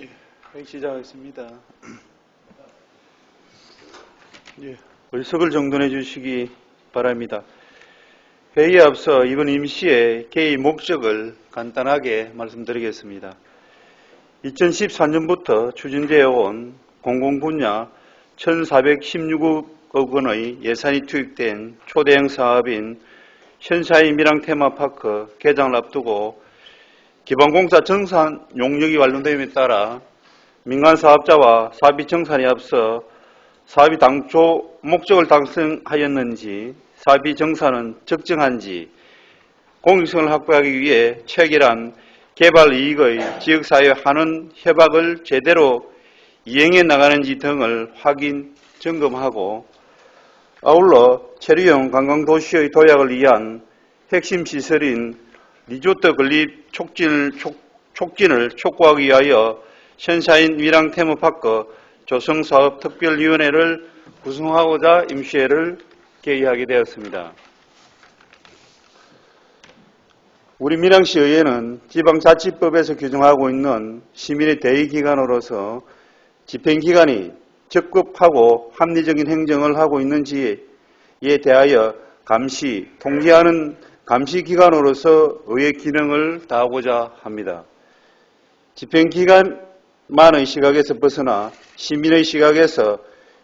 예, 회의 시작하겠습니다. 예, 의석을 정돈해 주시기 바랍니다. 회의에 앞서 이번 임시의 개의 목적을 간단하게 말씀드리겠습니다. 2014년부터 추진되어 온 공공분야 1,416억 원의 예산이 투입된 초대형 사업인 현사의 밀양 테마파크 개장을 앞두고 기반공사 정산 용역이 완료됨에 따라 민간 사업자와 사업이 정산에 앞서 사업이 당초 목적을 달성하였는지 사업이 정산은 적정한지 공익성을 확보하기 위해 체결한 개발 이익의 지역사회 환원 협약을 제대로 이행해 나가는지 등을 확인, 점검하고 아울러 체류형 관광도시의 도약을 위한 핵심 시설인 리조트 건립 촉진을, 촉, 촉진을 촉구하기 위하여 현사인 위랑 테마파크 조성사업 특별위원회를 구성하고자 임시회를 개의하게 되었습니다. 우리 밀양시 의회는 지방자치법에서 규정하고 있는 시민의 대의기관으로서 집행기관이 적극하고 합리적인 행정을 하고 있는지에 대하여 감시, 통제하는 감시기관으로서 의회 기능을 다하고자 합니다. 집행기관만의 시각에서 벗어나 시민의 시각에서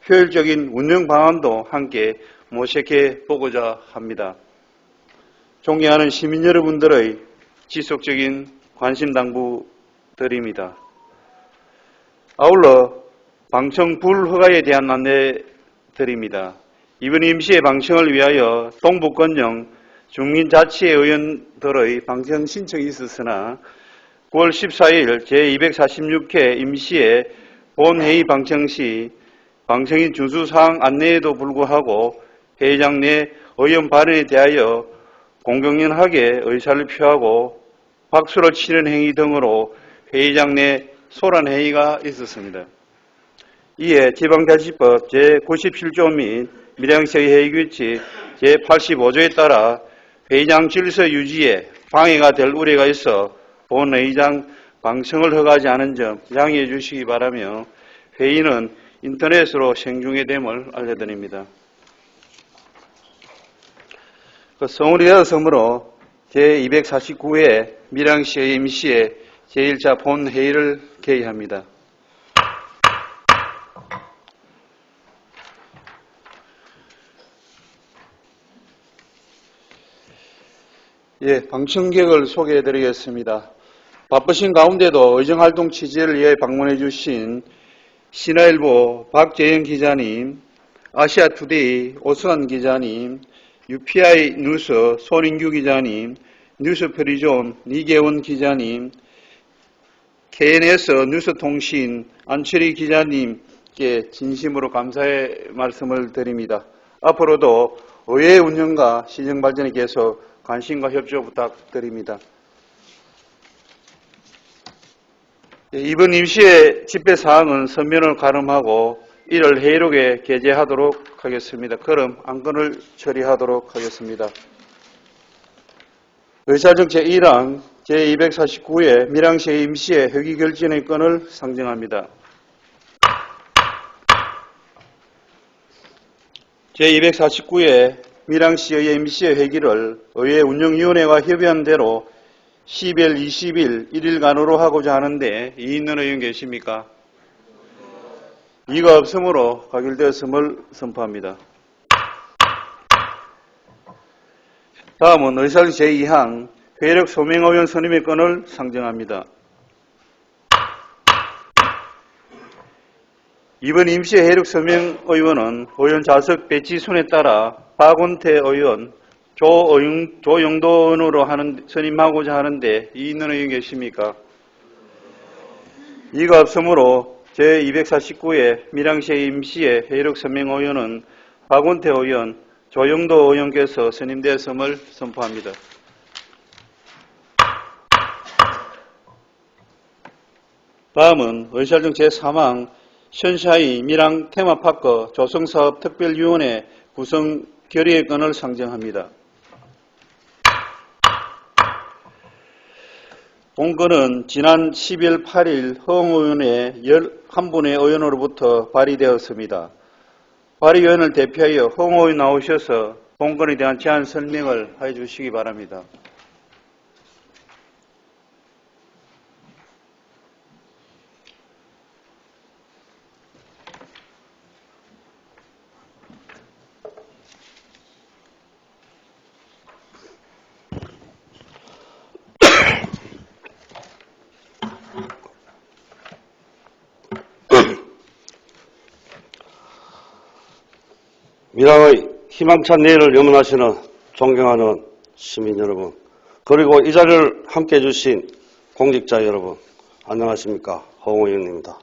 효율적인 운영 방안도 함께 모색해 보고자 합니다. 존경하는 시민 여러분들의 지속적인 관심 당부 드립니다. 아울러 방청 불허가에 대한 안내 드립니다. 이번 임시의 방청을 위하여 동북권령 중민자치의원들의 방청 신청이 있었으나 9월 14일 제246회 임시의 본회의 방청 시 방청인 준수사항 안내에도 불구하고 회의장 내 의원 발언에 대하여 공공연하게 의사를 표하고 박수를 치는 행위 등으로 회의장 내 소란 회의가 있었습니다. 이에 지방자치법 제97조 및 밀양시의 회의규칙 제85조에 따라 회의장 질서 유지에 방해가 될 우려가 있어 본회의장 방청을 허가하지 않은 점 양해해 주시기 바라며 회의는 인터넷으로 생중계됨을 알려드립니다. 그 성울이 되었으므로 제249회 밀양시의 임시의 제1차 본회의를 개의합니다. 예, 방청객을 소개해 드리겠습니다. 바쁘신 가운데도 의정활동 취재를 위해 방문해 주신 신화일보 박재영 기자님, 아시아투데이 오승환 기자님, UPI 뉴스 손인규 기자님, 뉴스페리존 이계원 기자님, KNS 뉴스통신 안철희 기자님께 진심으로 감사의 말씀을 드립니다. 앞으로도 의회 운영과 시정 발전에 계속 관심과 협조 부탁드립니다. 예, 이번 임시의 집회 사항은 서면을 가름하고 1월 회의록에 게재하도록 하겠습니다. 그럼 안건을 처리하도록 하겠습니다. 의사정 제1항 제249회 밀양시 임시의 회기 결진의 건을 상정합니다. 제249회 밀양시의 임시의 회기를 의회 운영위원회가 협의한 대로 12월 20일 1일간으로 하고자 하는데 이 있는 의원 계십니까? 이가 없으므로 가결되었음을 선포합니다. 다음은 의사정 제2항 회력 소명의원 선임의 건을 상정합니다. 이번 임시 해력 서명 의원은 의원 좌석 배치 순에 따라 박원태 의원, 조영, 조영도 의원으로 하는, 선임하고자 하는데 이 있는 의원 계십니까? 이가 없으므로 제249회 밀양시 임시의 회력 서명 의원은 박원태 의원, 조영도 의원께서 선임되었음을 선포합니다. 다음은 의찰정 제3항 현샤이 밀양 테마파크 조성사업 특별위원회 구성 결의의 건을 상정합니다. 본건은 지난 10일 8일 허응 의원의 11분의 의원으로부터 발의되었습니다. 발의위원을 대표하여 허응 의원 나오셔서 본건에 대한 제안 설명을 해 주시기 바랍니다. 밀양의 희망찬 내일을 염원하시는 존경하는 시민 여러분, 그리고 이 자리를 함께 해주신 공직자 여러분, 안녕하십니까. 허웅 의원입니다.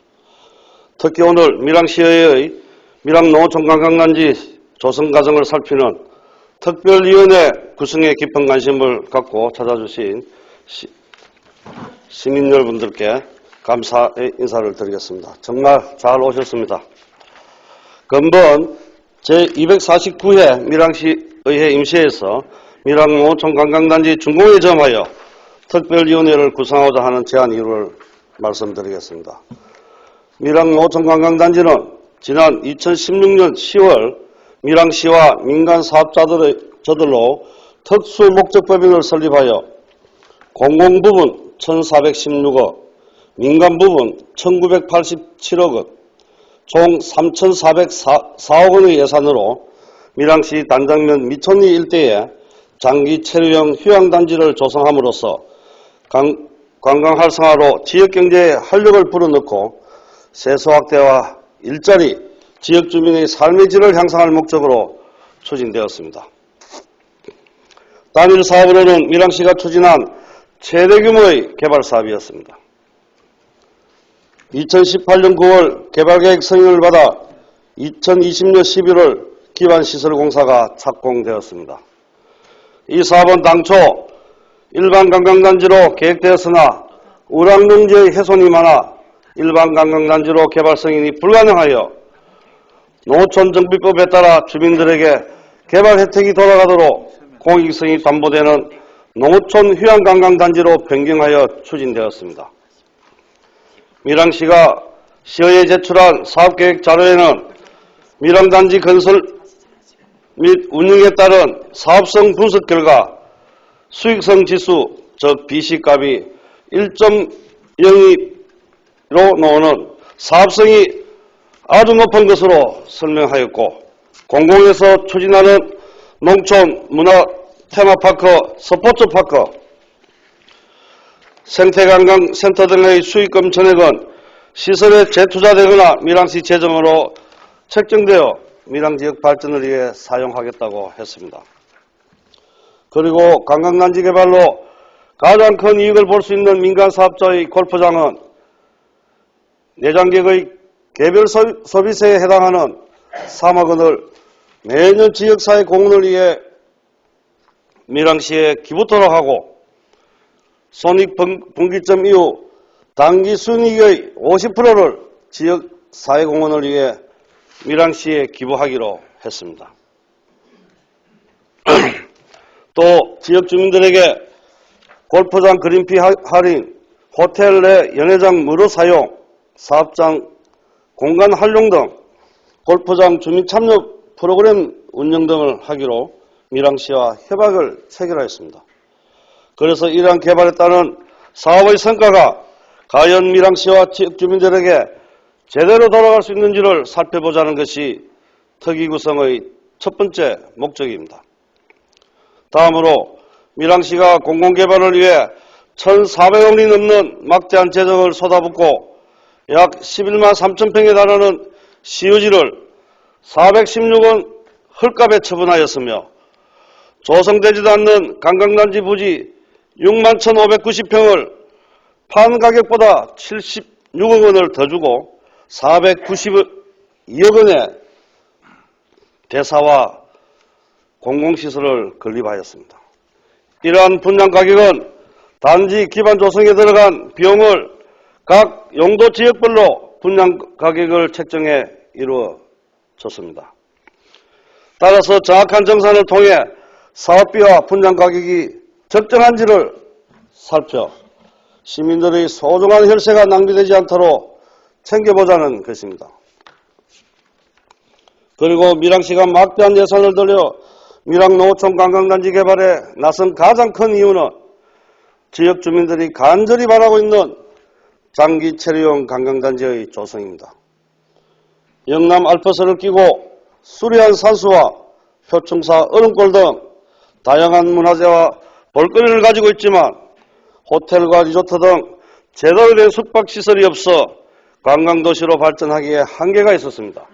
특히 오늘 밀양시의회 밀양농어촌관광단지 조성 과정을 살피는 특별위원회 구성에 깊은 관심을 갖고 찾아주신 시, 시민 여러분들께 감사의 인사를 드리겠습니다. 정말 잘 오셨습니다. 근본 제249회 밀양시의회 임시에서 밀양농어촌 관광단지 준공에 점하여 특별위원회를 구성하고자 하는 제안 이유를 말씀드리겠습니다. 밀양농어촌 관광단지는 지난 2016년 10월 밀양시와 민간 사업자들의 저들로 특수 목적법인을 설립하여 공공부분 1,416억, 민간 부분 1,987억 원, 총 3,404억 원의 예산으로 밀양시 단장면 미천리 일대에 장기 체류형 휴양단지를 조성함으로써 관- 관광 활성화로 지역경제에 활력을 불어넣고 세수 확대와 일자리, 지역 주민의 삶의 질을 향상할 목적으로 추진되었습니다. 단일 사업으로는 밀양시가 추진한 최대 규모의 개발 사업이었습니다. 2018년 9월 개발계획 승인을 받아 2020년 11월 기반시설공사가 착공되었습니다. 이 사업은 당초 일반 관광단지로 계획되었으나 우량릉지의 훼손이 많아 일반 관광단지로 개발 승인이 불가능하여 농어촌정비법에 따라 주민들에게 개발 혜택이 돌아가도록 공익성이 담보되는 농어촌 휴양관광단지로 변경하여 추진되었습니다. 밀양시가 시의회에 제출한 사업계획 자료에는 밀양단지 건설 및 운영에 따른 사업성 분석 결과 수익성 지수, 즉 BC값이 1.02로 나오는 사업성이 아주 높은 것으로 설명하였고 공공에서 추진하는 농촌 문화 테마파크, 스포츠파크, 생태관광센터 등의 수익금 전액은 시설에 재투자되거나 밀양시 재정으로 책정되어 밀양지역 발전을 위해 사용하겠다고 했습니다. 그리고 관광단지 개발로 가장 큰 이익을 볼 수 있는 민간 사업자의 골프장은 내장객의 개별 서- 서비스에 해당하는 3억 원을 매년 지역사회 공헌을 위해 밀양시에 기부토록 하고 손익 분- 분기점 이후 단기 순이익의 50%를 지역 사회공헌을 위해 밀양시에 기부하기로 했습니다. 또 지역 주민들에게 골프장 그린피 하- 할인, 호텔 내 연회장 무료 사용, 사업장 공간 활용 등 골프장 주민 참여 프로그램 운영 등을 하기로 밀양시와 협약을 체결하였습니다. 그래서 이러한 개발에 따른 사업의 성과가 과연 밀양시와 지역 주민들에게 제대로 돌아갈 수 있는지를 살펴보자는 것이 특위 구성의 첫 번째 목적입니다. 다음으로 밀양시가 공공개발을 위해 1,400억 원이 넘는 막대한 재정을 쏟아붓고 약 11만 3천 평에 달하는 시유지를 416원 헐값에 처분하였으며 조성되지도 않는 관광단지 부지 6만 1,590평을 판 가격보다 76억 원을 더 주고 492억 원의 대사와 공공시설을 건립하였습니다. 이러한 분양 가격은 단지 기반 조성에 들어간 비용을 각 용도 지역별로 분양 가격을 책정해 이루어졌습니다. 따라서 정확한 정산을 통해 사업비와 분양 가격이 적정한지를 살펴 시민들의 소중한 혈세가 낭비되지 않도록 챙겨보자는 것입니다. 그리고 밀양시가 막대한 예산을 들여 밀양 농어촌 관광단지 개발에 나선 가장 큰 이유는 지역 주민들이 간절히 바라고 있는 장기 체류용 관광단지의 조성입니다. 영남 알프스를 끼고 수려한 산수와 표층사 얼음골 등 다양한 문화재와 볼거리를 가지고 있지만 호텔과 리조트 등 제대로 된 숙박시설이 없어 관광도시로 발전하기에 한계가 있었습니다.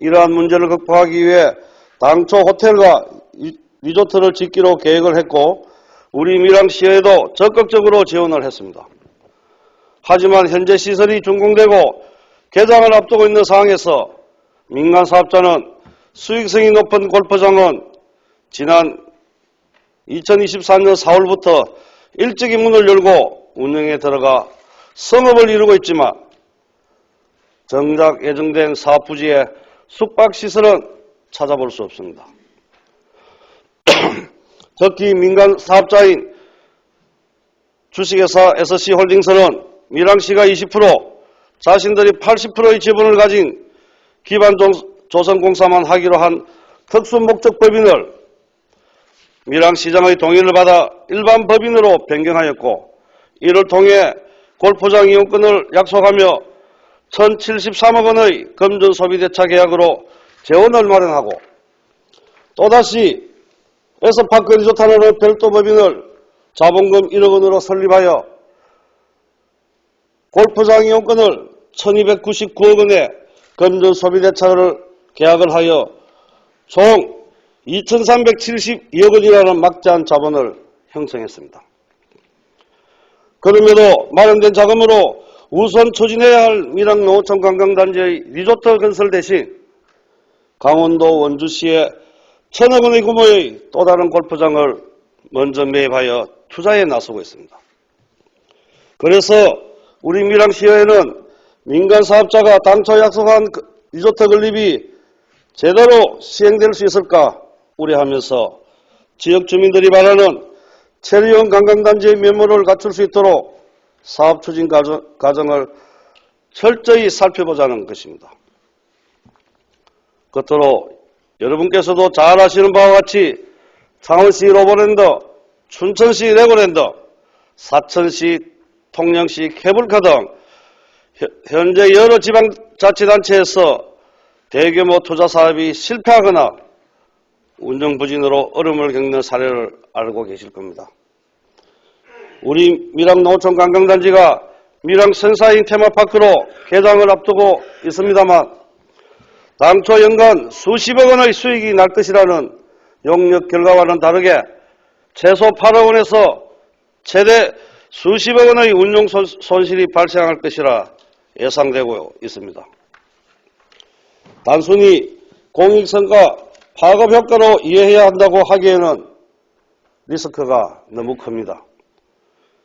이러한 문제를 극복하기 위해 당초 호텔과 리- 리조트를 짓기로 계획을 했고 우리 밀양시에도 적극적으로 지원을 했습니다. 하지만 현재 시설이 준공되고 개장을 앞두고 있는 상황에서 민간 사업자는 수익성이 높은 골프장은 지난 2024년 4월부터 일찍이 문을 열고 운영에 들어가 성업을 이루고 있지만 정작 예정된 사업 부지에 숙박시설은 찾아볼 수 없습니다. 특히 민간 사업자인 주식회사 SC홀딩스는 밀양시가 20%, 자신들이 80%의 지분을 가진 기반 종- 조선공사만 하기로 한 특수 목적 법인을 밀양시장의 동의를 받아 일반 법인으로 변경하였고 이를 통해 골프장 이용권을 약속하며 1073억 원의 금전 소비 대차 계약으로 재원을 마련하고 또다시 에서파크 리조타노르 별도 법인을 자본금 1억 원으로 설립하여 골프장 이용권을 1299억 원의 금전 소비 대차를 계약을 하여 총 2372억 원이라는 막대한 자본을 형성했습니다. 그럼에도 마련된 자금으로 우선 추진해야 할 밀양 농어촌 관광단지의 리조트 건설 대신 강원도 원주시에 천억 원의 규모의 또 다른 골프장을 먼저 매입하여 투자에 나서고 있습니다. 그래서 우리 밀양시의회는 민간 사업자가 당초 약속한 그 리조트 건립이 제대로 시행될 수 있을까 우려하면서 지역 주민들이 바라는 체리형 관광단지의 면모를 갖출 수 있도록 사업 추진 과정, 과정을 철저히 살펴보자는 것입니다. 끝으로 여러분께서도 잘 아시는 바와 같이 창원시 로보랜드, 춘천시 레고랜드, 사천시 통영시 케이블카 등 현- 현재 여러 지방자치단체에서 대규모 투자 사업이 실패하거나 운영 부진으로 어려움을 겪는 사례를 알고 계실 겁니다. 우리 밀양 농어촌 관광단지가 밀양 선사인 테마파크로 개장을 앞두고 있습니다만 당초 연간 수십억 원의 수익이 날 것이라는 용역 결과와는 다르게 최소 8억 원에서 최대 수십억 원의 운용 손- 손실이 발생할 것이라 예상되고 있습니다. 단순히 공익성과 파급 효과로 이해해야 한다고 하기에는 리스크가 너무 큽니다.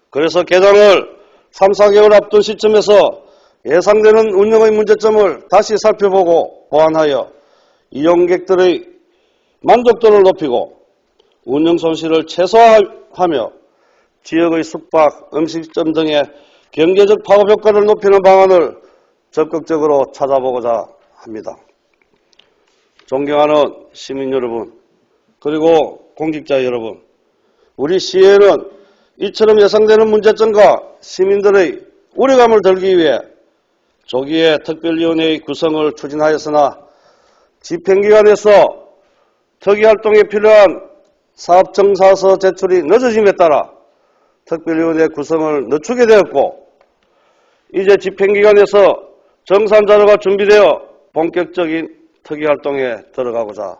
그래서 개장을 3, 4개월 앞둔 시점에서 예상되는 운영의 문제점을 다시 살펴보고 보완하여 이용객들의 만족도를 높이고 운영 손실을 최소화하며 지역의 숙박, 음식점 등의 경제적 파급 효과를 높이는 방안을 적극적으로 찾아보고자 합니다. 존경하는 시민 여러분, 그리고 공직자 여러분, 우리 시에는 이처럼 예상되는 문제점과 시민들의 우려감을 덜기 위해 조기에 특별위원회의 구성을 추진하였으나 집행기관에서 특이활동에 필요한 사업정사서 제출이 늦어짐에 따라 특별위원회 구성을 늦추게 되었고 이제 집행기관에서 정산 자료가 준비되어 본격적인 특이활동에 들어가고자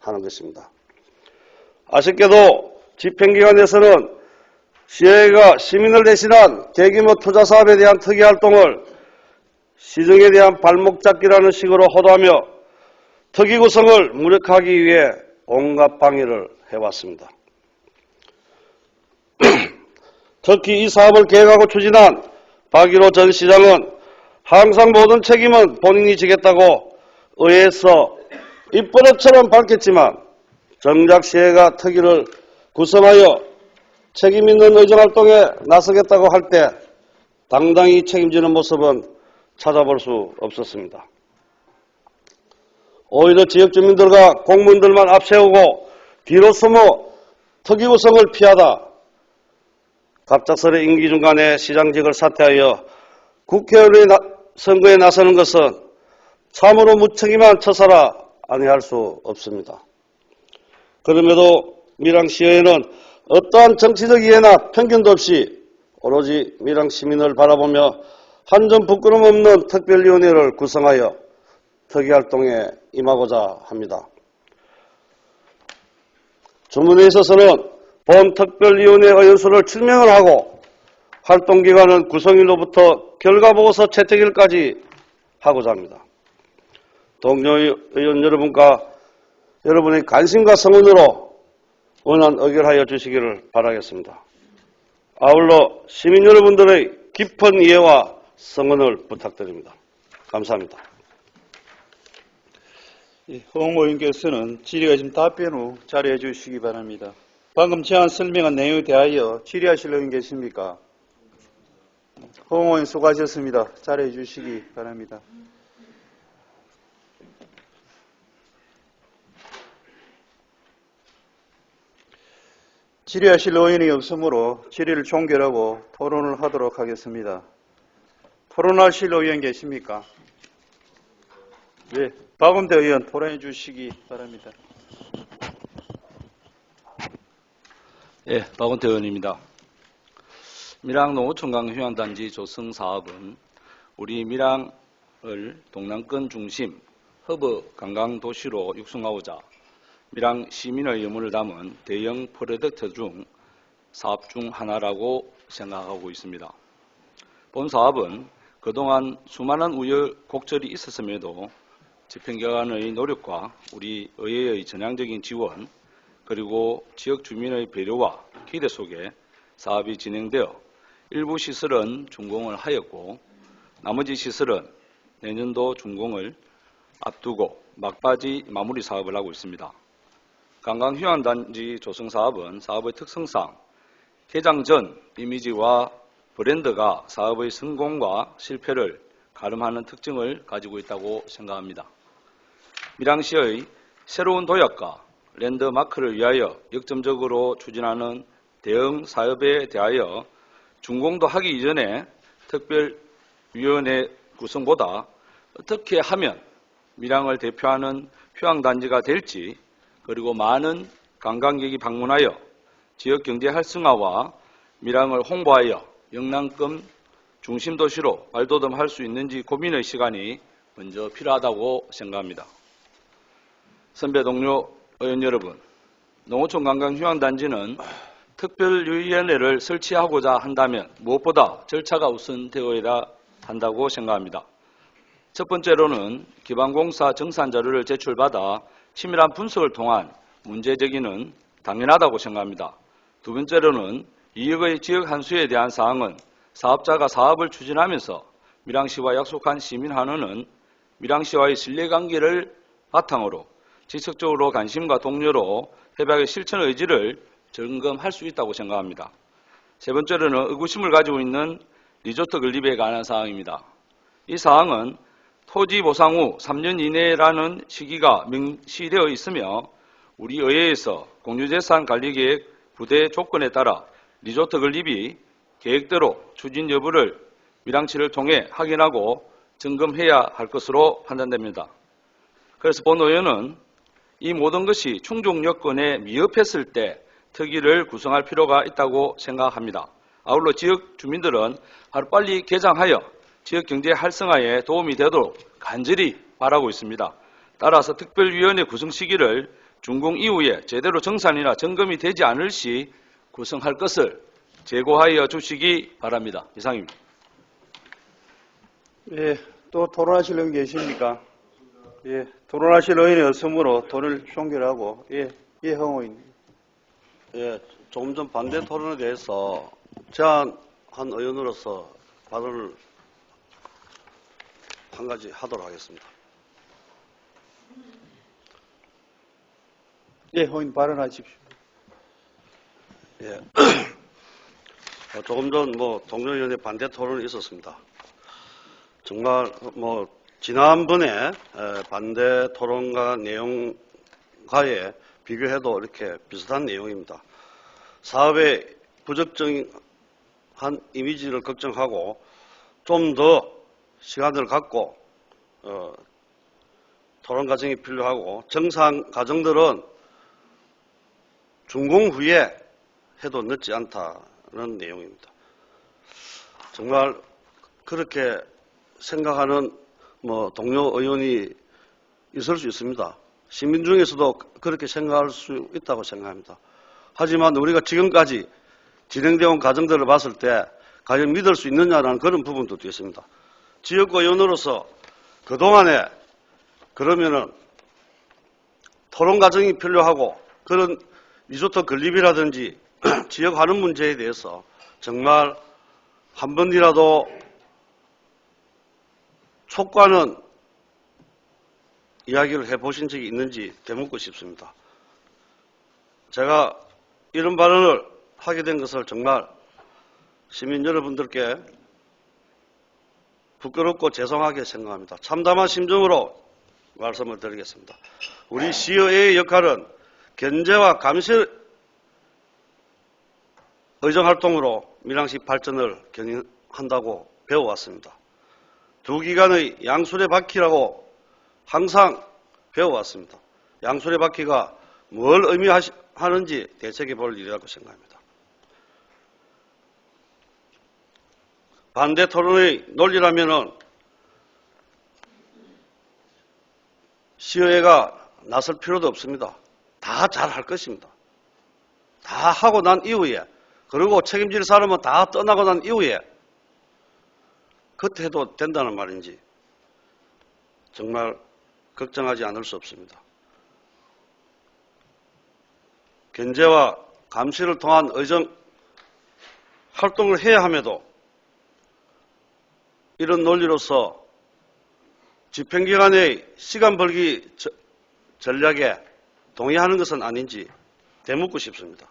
하는 것입니다. 아쉽게도 집행기관에서는 시의회가 시민을 대신한 대규모 투자 사업에 대한 특이활동을 시정에 대한 발목 잡기라는 식으로 호도하며 특이 구성을 무력화하기 위해 온갖 방해를 해왔습니다. 특히 이 사업을 계획하고 추진한 박일호 전 시장은 항상 모든 책임은 본인이 지겠다고 의회에서 입버릇처럼 밝혔지만 정작 시회가 특위를 구성하여 책임 있는 의정활동에 나서겠다고 할 때 당당히 책임지는 모습은 찾아볼 수 없었습니다. 오히려 지역 주민들과 공무원들만 앞세우고 뒤로 숨어 특이구성을 피하다 갑작스레 임기 중간에 시장직을 사퇴하여 국회의원의 나- 선거에 나서는 것은 참으로 무책임한 처사라 아니할 수 없습니다. 그럼에도 밀양시의회는 어떠한 정치적 이해나 편견도 없이 오로지 밀양 시민을 바라보며 한 점 부끄럼 없는 특별위원회를 구성하여 특위활동에 임하고자 합니다. 주문에 있어서는 본 특별위원회 의원수를 7명을 하고 활동기간은 구성일로부터 결과보고서 채택일까지 하고자 합니다. 동료 의원 여러분과 여러분의 관심과 성원으로 원안 의결하여 주시기를 바라겠습니다. 아울러 시민 여러분들의 깊은 이해와 성원을 부탁드립니다. 감사합니다. 예, 홍 의원께서는 질의가 지금 답변 후 자리해 주시기 바랍니다. 방금 제안 설명한 내용에 대하여 질의하실 의원 계십니까? 홍 의원 수고하셨습니다. 자리해 주시기 바랍니다. 질의하실 의원이 없으므로 질의를 종결하고 토론을 하도록 하겠습니다. 토론하실 의원 계십니까? 네, 박원대 의원 토론해 주시기 바랍니다. 예, 박원태 의원입니다. 밀양 농어촌강 휴양단지 조성 사업은 우리 밀양을 동남권 중심 허브 관광 도시로 육성하고자 밀양 시민의 염원을 담은 대형 프로젝트 중 사업 중 하나라고 생각하고 있습니다. 본 사업은 그동안 수많은 우여곡절이 있었음에도 집행기관의 노력과 우리 의회의 전향적인 지원 그리고 지역 주민의 배려와 기대 속에 사업이 진행되어 일부 시설은 준공을 하였고 나머지 시설은 내년도 준공을 앞두고 막바지 마무리 사업을 하고 있습니다. 관광 휴양단지 조성 사업은 사업의 특성상 개장 전 이미지와 브랜드가 사업의 성공과 실패를 가름하는 특징을 가지고 있다고 생각합니다. 밀양시의 새로운 도약과 랜드마크를 위하여 역점적으로 추진하는 대응 사업에 대하여 준공도 하기 이전에 특별위원회 구성보다 어떻게 하면 밀양을 대표하는 휴양단지가 될지 그리고 많은 관광객이 방문하여 지역 경제 활성화와 밀양을 홍보하여 영남권 중심 도시로 발돋움할 수 있는지 고민의 시간이 먼저 필요하다고 생각합니다. 선배 동료 의원 여러분, 농어촌 관광 휴양 단지는 특별위원회를 설치하고자 한다면 무엇보다 절차가 우선되어야 한다고 생각합니다. 첫 번째로는 기반공사 정산 자료를 제출받아 치밀한 분석을 통한 문제 제기는 당연하다고 생각합니다. 두 번째로는 이익의 지역 한수에 대한 사항은 사업자가 사업을 추진하면서 밀양시와 약속한 시민 한원은 밀양시와의 신뢰관계를 바탕으로 지속적으로 관심과 동료로 협약의 실천 의지를 점검할 수 있다고 생각합니다. 세 번째로는 의구심을 가지고 있는 리조트 건립에 관한 사항입니다. 이 사항은 토지 보상 후 3년 이내라는 시기가 명시되어 있으며 우리 의회에서 공유재산 관리계획 부대 조건에 따라 리조트 건립이 계획대로 추진 여부를 밀양치를 통해 확인하고 점검해야 할 것으로 판단됩니다. 그래서 본 의원은 이 모든 것이 충족 여건에 미흡했을 때 특위를 구성할 필요가 있다고 생각합니다. 아울러 지역 주민들은 하루빨리 개장하여 지역 경제 활성화에 도움이 되도록 간절히 바라고 있습니다. 따라서 특별위원회 구성 시기를 준공 이후에 제대로 정산이나 점검이 되지 않을 시 구성할 것을 제고하여 주시기 바랍니다. 이상입니다. 예, 또 토론하실 의원 계십니까? 예, 토론하실 의원이 없으므로 토론을 종결하고, 예, 예, 홍 의원. 예, 조금 전 반대 토론에 대해서 제안한 의원으로서 발언을 한 가지 하도록 하겠습니다. 예, 홍 의원 발언하십시오. 예. 어, 조금 전 뭐 동료위원회 반대 토론이 있었습니다. 정말 뭐 지난번에 에, 반대 토론과 내용과의 비교해도 이렇게 비슷한 내용입니다. 사업의 부적정한 이미지를 걱정하고 좀더 시간을 갖고 어, 토론 과정이 필요하고 정상 과정들은 준공 후에 해도 늦지 않다는 내용입니다. 정말 그렇게 생각하는 뭐 동료 의원이 있을 수 있습니다. 시민 중에서도 그렇게 생각할 수 있다고 생각합니다. 하지만 우리가 지금까지 진행되어 온 과정들을 봤을 때 과연 믿을 수 있느냐라는 그런 부분도 있습니다. 지역 의원으로서 그동안에 그러면은 토론 과정이 필요하고 그런 리조트 건립이라든지 지역 환원 문제에 대해서 정말 한 번이라도 촉과는 이야기를 해보신 적이 있는지 되묻고 싶습니다. 제가 이런 발언을 하게 된 것을 정말 시민 여러분들께 부끄럽고 죄송하게 생각합니다. 참담한 심정으로 말씀을 드리겠습니다. 우리 시의회의 역할은 견제와 감시 의정 활동으로 밀양시 발전을 견인한다고 배워왔습니다. 두 기관의 양수레 바퀴라고 항상 배워왔습니다. 양수레 바퀴가 뭘 의미하는지 되새겨 볼 일이라고 생각합니다. 반대 토론의 논리라면은 시의회가 나설 필요도 없습니다. 다 잘 할 것입니다. 다 하고 난 이후에 그리고 책임질 사람은 다 떠나고 난 이후에 그때 해도 된다는 말인지 정말 걱정하지 않을 수 없습니다. 견제와 감시를 통한 의정 활동을 해야 함에도 이런 논리로서 집행기관의 시간 벌기 저- 전략에 동의하는 것은 아닌지 되묻고 싶습니다.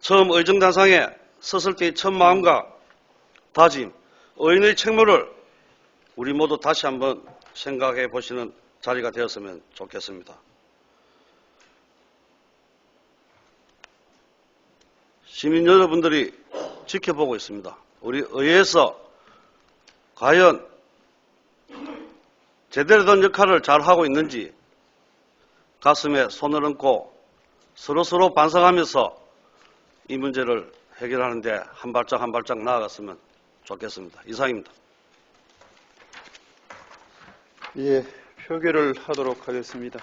처음 의정단상에 섰을 때의 첫 마음과 다짐, 의인의 책무를 우리 모두 다시 한번 생각해 보시는 자리가 되었으면 좋겠습니다. 시민 여러분들이 지켜보고 있습니다. 우리 의회에서 과연 제대로 된 역할을 잘 하고 있는지 가슴에 손을 얹고 서로 서로 반성하면서 이 문제를 해결하는데 한 발짝 한 발짝 나아갔으면 좋겠습니다. 이상입니다. 예, 표결을 하도록 하겠습니다.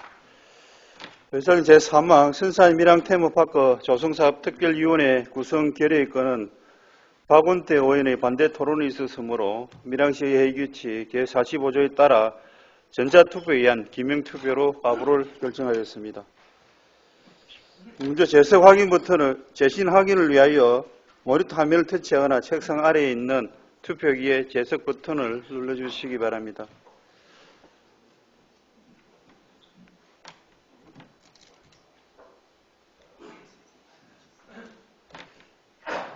의사는 제3항 선사의 밀양 테마파크 조성사업 특별위원회 구성 결의의 건은 박원태 의원의 반대 토론이 있었으므로 밀양시의 회의규칙 제45조에 따라 전자투표에 의한 기명투표로 가부를 결정하였습니다. 먼저 재석 확인 버튼을 재신 확인을 위하여 모니터 화면을 터치하거나 책상 아래에 있는 투표기에 재석 버튼을 눌러주시기 바랍니다.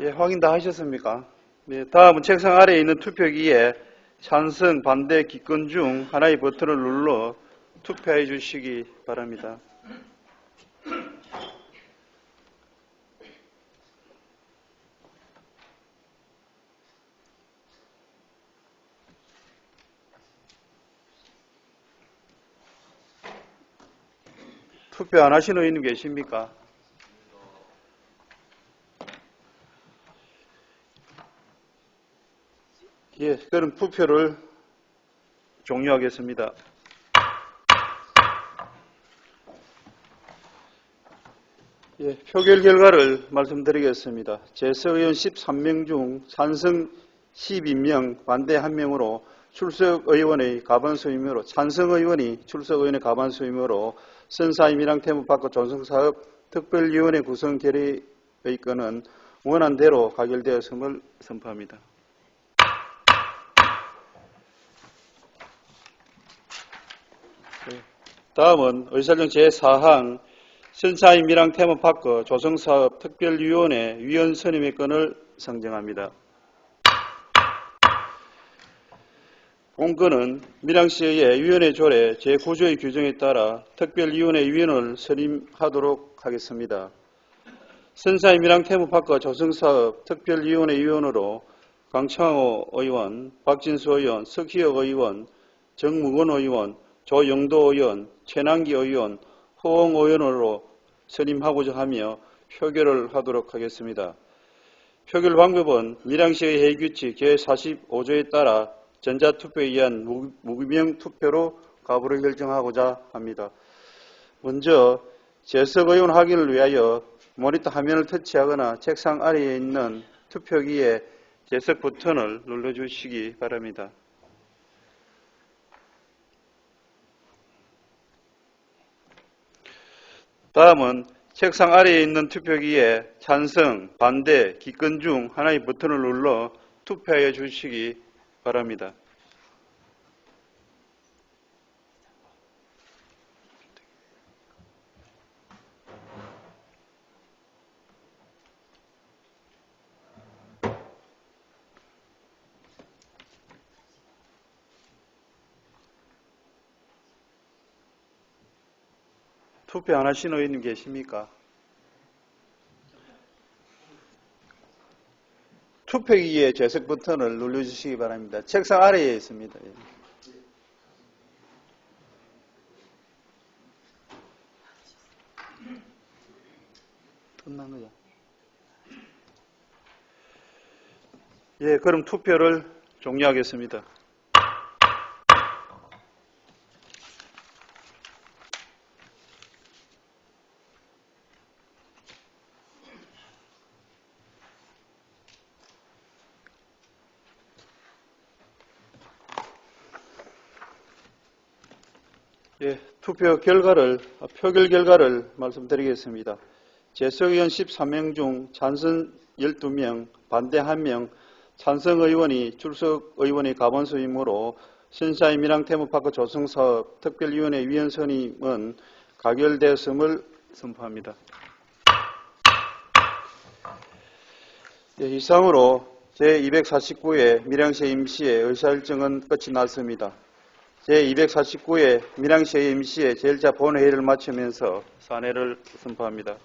예, 확인 다 하셨습니까? 네, 다음은 책상 아래에 있는 투표기에 찬성, 반대, 기권 중 하나의 버튼을 눌러 투표해 주시기 바랍니다. 투표 안 하시는 의원님 계십니까? 예, 그럼 투표를 종료하겠습니다. 예, 표결 결과를 말씀드리겠습니다. 재석 의원 13명 중 찬성 12명, 반대 1명으로 출석 의원의 과반수 의무로 찬성 의원이 출석 의원의 과반수 의무로 선사임이랑 테마파크 존성사업 특별위원회 구성 결의의 건은 원한 대로 가결되었음을 선포합니다. 다음은 의사정 제4항 선사인 밀양 테마파크 조성사업 특별위원회 위원 선임의 건을 상정합니다. 본건은 밀양시의 위원회 조례 제9조의 규정에 따라 특별위원회 위원을 선임하도록 하겠습니다. 선사인 밀양 테마파크 조성사업 특별위원회 위원으로 강창호 의원, 박진수 의원, 석희혁 의원, 정무건 의원, 조영도 의원, 최남기 의원, 호응 의원으로 선임하고자 하며 표결을 하도록 하겠습니다. 표결 방법은 밀양시의 회의규칙 제45조에 따라 전자투표에 의한 무- 무기명 투표로 가부를 결정하고자 합니다. 먼저 재석 의원 확인을 위하여 모니터 화면을 터치하거나 책상 아래에 있는 투표기에 재석 버튼을 눌러주시기 바랍니다. 다음은 책상 아래에 있는 투표기에 찬성, 반대, 기권 중 하나의 버튼을 눌러 투표하여 주시기 바랍니다. 투표 안 하신 의원님 계십니까? 투표기에 재석 버튼을 눌러주시기 바랍니다. 책상 아래에 있습니다. 예. 끝난 거죠? 예, 그럼 투표를 종료하겠습니다. 예, 투표 결과를, 아, 표결 결과를 말씀드리겠습니다. 재석 의원 13명 중 찬성 12명, 반대 1명, 찬성 의원이 출석 의원의 가반수이므로 신사임 밀양 테마파크 조성사업 특별위원회 위원 선임은 가결되었음을 선포합니다. 예, 이상으로 제249회 밀양시 임시의 의사일정은 끝이 났습니다. 제249회 밀양시 임시의 제일자 본회의를 마치면서 사내를 선포합니다.